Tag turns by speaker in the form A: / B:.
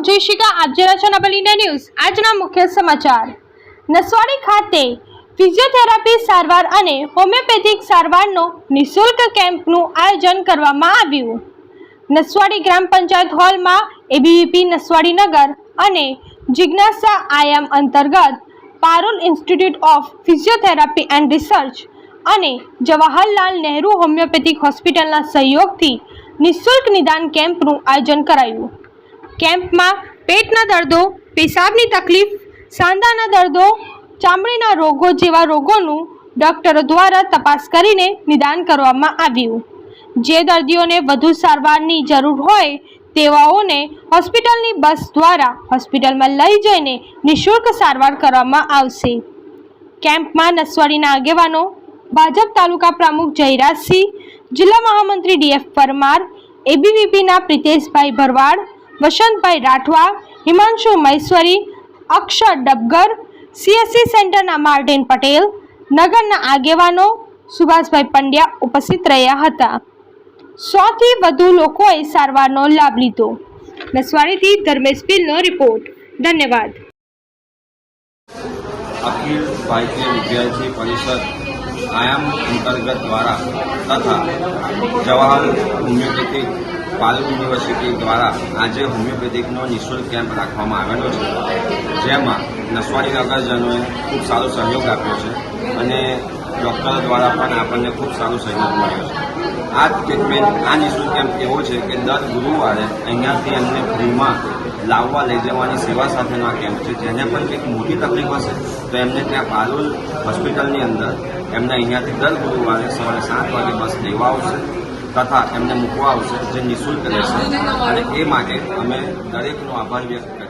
A: જય શિકા આપ જરા છો નબલ ન્યૂઝ. આજના મુખ્ય સમાચાર. નસવાડી ખાતે ફિઝિયોથેરાપી સારવાર અને હોમિયોપેથિક સારવારનો નિઃશુલ્ક કેમ્પનું આયોજન કરવામાં આવ્યું. નસવાડી ગ્રામ પંચાયત હોલમાં એબીવીપી નસવાડી નગર અને જિજ્ઞાસા આયામ અંતર્ગત Parul institute of physiotherapy and research અને જવાહરલાલ નહેરુ હોમિયોપેથિક હોસ્પિટલના સહયોગથી નિઃશુલ્ક નિદાન કેમ્પનું આયોજન કરાયું. કેમ્પમાં પેટના દર્દો, પેશાબની તકલીફ, સાંધાના દર્દો, ચામડીના રોગો જેવા રોગોનું ડોક્ટરો દ્વારા તપાસ કરીને નિદાન કરવામાં આવ્યું. જે દર્દીઓને વધુ સારવારની જરૂર હોય તેવાઓને હોસ્પિટલની બસ દ્વારા હોસ્પિટલમાં લઈ જઈને નિઃશુલ્ક સારવાર કરવામાં આવશે. કેમ્પમાં નસવાડીના આગેવાનો, ભાજપ તાલુકા પ્રમુખ જયરાજસિંહ, જિલ્લા મહામંત્રી ડીએફ પરમાર, એબીવીપીના પ્રિતેશભાઈ ભરવાડ વસંતભાઈ રાઠવા, હિમાંશુ મૈશ્વરી અક્ષર ડબગર સીએસસી સેન્ટરના માર્ટિન પટેલ, નગરના આગેવાનો સુભાષભાઈ પંડ્યા ઉપસ્થિત રહ્યા હતા. સોથી વધુ લોકોએ સારવારનો લાભ લીધો. નસવાડીથી ધર્મેશ પીલનો રિપોર્ટ. ધન્યવાદ.
B: અખિલ ભારતીય વિદ્યાર્થી પરિષદ આયામ અંતર્ગત દ્વારા તથા જવાહર હોમિયોપેથિક પાલુ યુનિવર્સિટી દ્વારા આજે હોમિયોપેથિકનો નિઃશુલ્ક કેમ્પ રાખવામાં આવેલો છે. જેમાં નસવાડી નગરજનોએ ખૂબ સારો સહયોગ આપ્યો છે અને ડૉક્ટરો દ્વારા પણ આપણને ખૂબ સારો સહયોગ મળ્યો છે. આ ટ્રીટમેન્ટ આ નિઃશુલ્ક કેમ્પ એવો છે કે દર ગુરુવારે અહીંયાથી એમને ફ્રીમાં લાવવા લઈ જવાની સેવા સાથેનો આ કેમ્પ છે. જેને પણ કંઈક મોટી તકલીફ હશે, તો એમને ત્યાં પાલોલ હોસ્પિટલની અંદર એમને અહીંયાથી દર ગુરુવારે સવારે સાત વાગે બસ લેવા આવશે તથા એમને મૂકવા આવશે, જે નિઃશુલ્ક રહેશે. અને એ માટે અમે દરેકનો આભાર વ્યક્ત